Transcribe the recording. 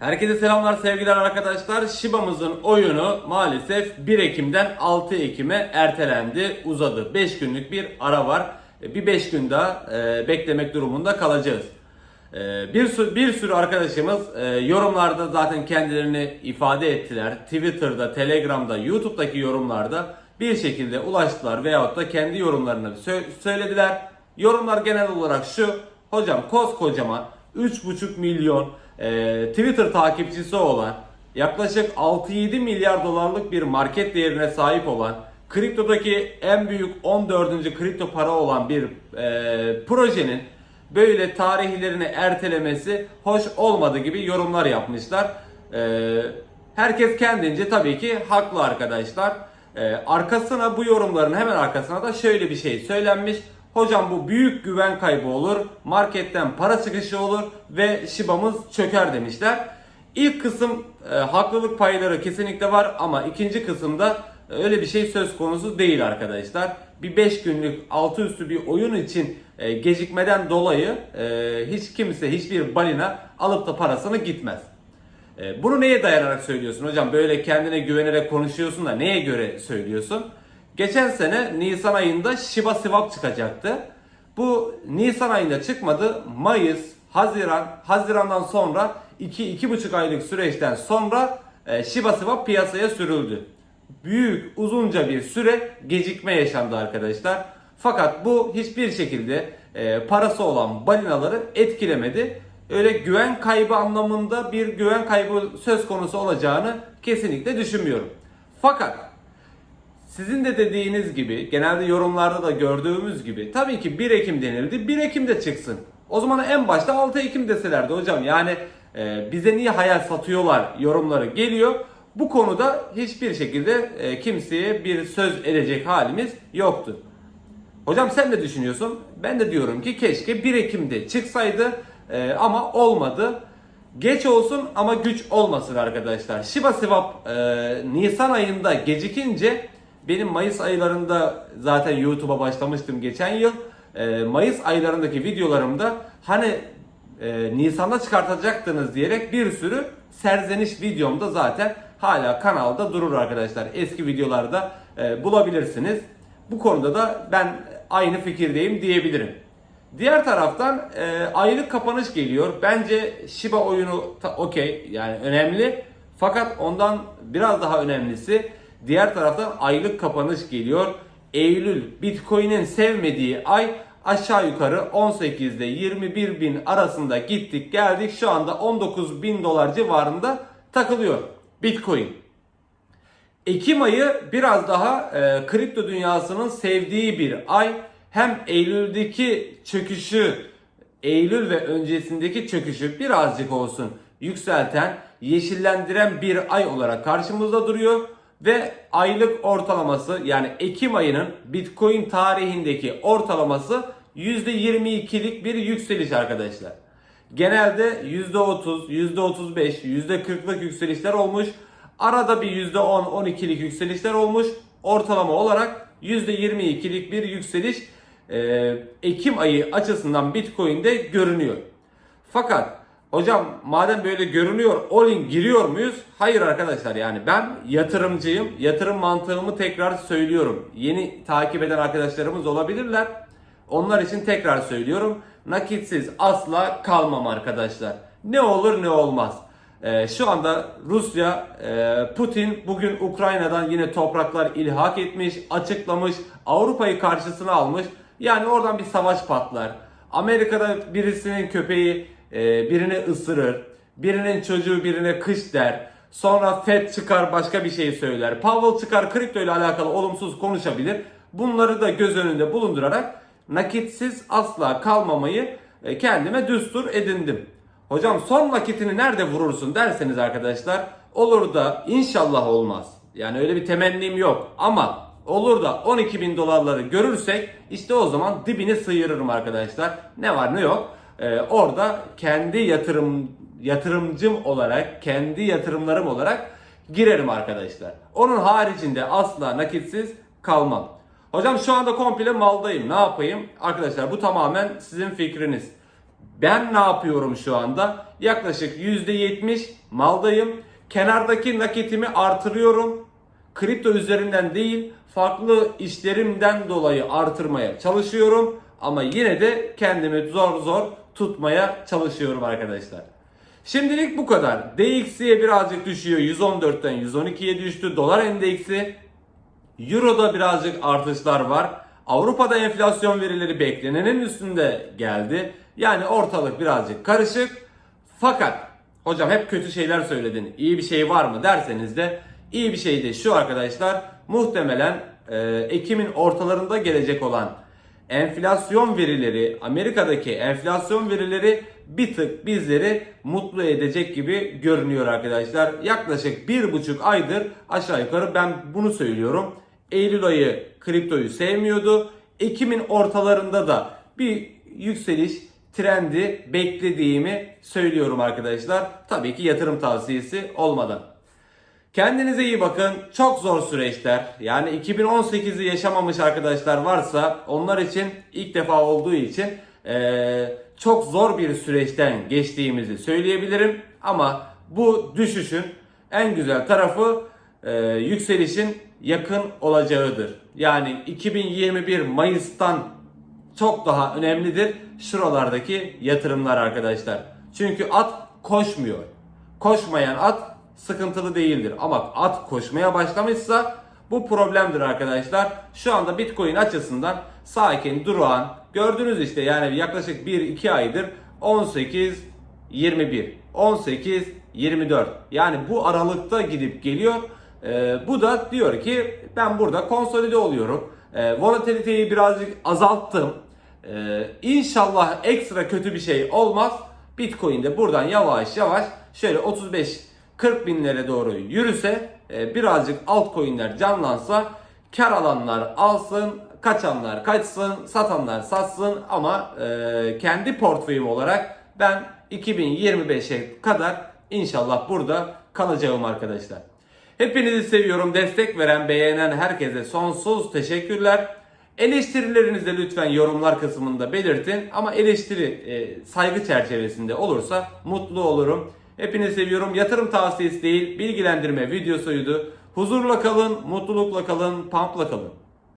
Herkese selamlar sevgiler arkadaşlar. Shiba'mızın oyunu maalesef 1 Ekim'den 6 Ekim'e ertelendi, uzadı. 5 günlük bir ara var. E, Bir 5 gün daha e, beklemek durumunda kalacağız. E, bir, bir sürü arkadaşımız e, yorumlarda zaten kendilerini ifade ettiler. Twitter'da, Telegram'da, YouTube'daki yorumlarda bir şekilde ulaştılar veyahut da kendi yorumlarını sö- söylediler. Yorumlar genel olarak şu. Hocam koskocaman 3,5 milyon e, Twitter takipçisi olan yaklaşık 6-7 milyar dolarlık bir market değerine sahip olan kriptodaki en büyük 14. kripto para olan bir e, projenin böyle tarihlerini ertelemesi hoş olmadı gibi yorumlar yapmışlar. E, herkes kendince tabii ki haklı arkadaşlar. E, arkasına bu yorumların hemen arkasına da şöyle bir şey söylenmiş. Hocam bu büyük güven kaybı olur, marketten para çıkışı olur ve Shiba'mız çöker demişler. İlk kısım e, haklılık payları kesinlikle var ama ikinci kısımda öyle bir şey söz konusu değil arkadaşlar. Bir 5 günlük altı üstü bir oyun için e, gecikmeden dolayı e, hiç kimse hiçbir balina alıp da parasını gitmez. E, Bunu neye dayanarak söylüyorsun hocam? Böyle kendine güvenerek konuşuyorsun da neye göre söylüyorsun? Geçen sene Nisan ayında Shiba Swap çıkacaktı. Bu Nisan ayında çıkmadı. Mayıs, Haziran, Haziran'dan sonra 2-2,5 aylık süreçten sonra e, Shiba Swap piyasaya sürüldü. Büyük, uzunca bir süre gecikme yaşandı arkadaşlar. Fakat bu hiçbir şekilde e, parası olan balinaları etkilemedi. Öyle güven kaybı anlamında bir güven kaybı söz konusu olacağını kesinlikle düşünmüyorum. Fakat sizin de dediğiniz gibi genelde yorumlarda da gördüğümüz gibi tabii ki 1 Ekim denildi 1 Ekim'de çıksın. O zaman en başta 6 Ekim deselerdi hocam yani e, bize niye hayal satıyorlar yorumları geliyor. Bu konuda hiçbir şekilde e, kimseye bir söz edecek halimiz yoktu. Hocam sen ne düşünüyorsun? Ben de diyorum ki keşke 1 Ekim'de çıksaydı e, ama olmadı. Geç olsun ama güç olmasın arkadaşlar. Shiba Swap e, Nisan ayında gecikince benim Mayıs aylarında zaten YouTube'a başlamıştım geçen yıl. E, Mayıs aylarındaki videolarımda hani e, Nisan'da çıkartacaktınız diyerek bir sürü serzeniş videomda zaten hala kanalda durur arkadaşlar. Eski videolarda e, bulabilirsiniz. Bu konuda da ben aynı fikirdeyim diyebilirim. Diğer taraftan e, aylık kapanış geliyor. Bence Shiba oyunu okey yani önemli. Fakat ondan biraz daha önemlisi diğer taraftan aylık kapanış geliyor. Eylül Bitcoin'in sevmediği ay aşağı yukarı 18 ile 21 bin arasında gittik geldik. Şu anda 19 bin dolar civarında takılıyor Bitcoin. Ekim ayı biraz daha e, kripto dünyasının sevdiği bir ay. Hem Eylül'deki çöküşü, Eylül ve öncesindeki çöküşü birazcık olsun yükselten, yeşillendiren bir ay olarak karşımızda duruyor. Ve aylık ortalaması yani Ekim ayının Bitcoin tarihindeki ortalaması %22'lik bir yükseliş arkadaşlar. Genelde %30, %35, %40'lık yükselişler olmuş. Arada bir %10, 12'lik yükselişler olmuş. Ortalama olarak %22'lik bir yükseliş Ekim ayı açısından Bitcoin'de görünüyor. Fakat hocam madem böyle görünüyor all-in giriyor muyuz? Hayır arkadaşlar yani ben yatırımcıyım. Yatırım mantığımı tekrar söylüyorum. Yeni takip eden arkadaşlarımız olabilirler. Onlar için tekrar söylüyorum. Nakitsiz asla kalmam arkadaşlar. Ne olur ne olmaz. Ee, şu anda Rusya, e, Putin bugün Ukrayna'dan yine topraklar ilhak etmiş, açıklamış, Avrupa'yı karşısına almış. Yani oradan bir savaş patlar. Amerika'da birisinin köpeği e, birini ısırır, birinin çocuğu birine kış der. Sonra Fed çıkar başka bir şey söyler. Powell çıkar kripto ile alakalı olumsuz konuşabilir. Bunları da göz önünde bulundurarak nakitsiz asla kalmamayı e, kendime düstur edindim. Hocam son nakitini nerede vurursun derseniz arkadaşlar olur da inşallah olmaz. Yani öyle bir temennim yok ama olur da 12 bin dolarları görürsek işte o zaman dibini sıyırırım arkadaşlar. Ne var ne yok. Ee, orada kendi yatırım yatırımcım olarak kendi yatırımlarım olarak girerim arkadaşlar. Onun haricinde asla nakitsiz kalmam. Hocam şu anda komple maldayım. Ne yapayım? Arkadaşlar bu tamamen sizin fikriniz. Ben ne yapıyorum şu anda? yaklaşık %70 maldayım. Kenardaki nakitimi artırıyorum. Kripto üzerinden değil farklı işlerimden dolayı artırmaya çalışıyorum. Ama yine de kendimi zor zor tutmaya çalışıyorum arkadaşlar. Şimdilik bu kadar. DXY'ye birazcık düşüyor. 114'ten 112'ye düştü. Dolar endeksi Euro'da birazcık artışlar var. Avrupa'da enflasyon verileri beklenenin üstünde geldi. Yani ortalık birazcık karışık. Fakat hocam hep kötü şeyler söyledin. İyi bir şey var mı derseniz de iyi bir şey de şu arkadaşlar. Muhtemelen e, Ekim'in ortalarında gelecek olan enflasyon verileri, Amerika'daki enflasyon verileri bir tık bizleri mutlu edecek gibi görünüyor arkadaşlar. Yaklaşık bir buçuk aydır aşağı yukarı ben bunu söylüyorum. Eylül ayı kriptoyu sevmiyordu. Ekim'in ortalarında da bir yükseliş trendi beklediğimi söylüyorum arkadaşlar. Tabii ki yatırım tavsiyesi olmadan. Kendinize iyi bakın. Çok zor süreçler. Yani 2018'i yaşamamış arkadaşlar varsa onlar için ilk defa olduğu için eee, çok zor bir süreçten geçtiğimizi söyleyebilirim. Ama bu düşüşün en güzel tarafı eee, yükselişin yakın olacağıdır. Yani 2021 Mayıs'tan çok daha önemlidir şuralardaki yatırımlar arkadaşlar. Çünkü at koşmuyor. Koşmayan at sıkıntılı değildir. Ama at koşmaya başlamışsa bu problemdir arkadaşlar. Şu anda Bitcoin açısından sakin, durağan. Gördünüz işte yani yaklaşık 1-2 aydır 18 21 18 24 yani bu aralıkta gidip geliyor. Ee, bu da diyor ki ben burada konsolide oluyorum. Ee, volatiliteyi birazcık azalttım. Ee, inşallah ekstra kötü bir şey olmaz. Bitcoin de buradan yavaş yavaş şöyle 35 40 binlere doğru yürüse e, birazcık altcoin'ler canlansa kar alanlar alsın kaçanlar kaçsın satanlar satsın ama e, kendi portföyüm olarak ben 2025'e kadar inşallah burada kalacağım arkadaşlar. Hepinizi seviyorum. Destek veren, beğenen herkese sonsuz teşekkürler. Eleştirilerinizi de lütfen yorumlar kısmında belirtin. Ama eleştiri e, saygı çerçevesinde olursa mutlu olurum. Hepinizi seviyorum. Yatırım tavsiyesi değil, bilgilendirme videosuydu. Huzurla kalın, mutlulukla kalın, pumpla kalın.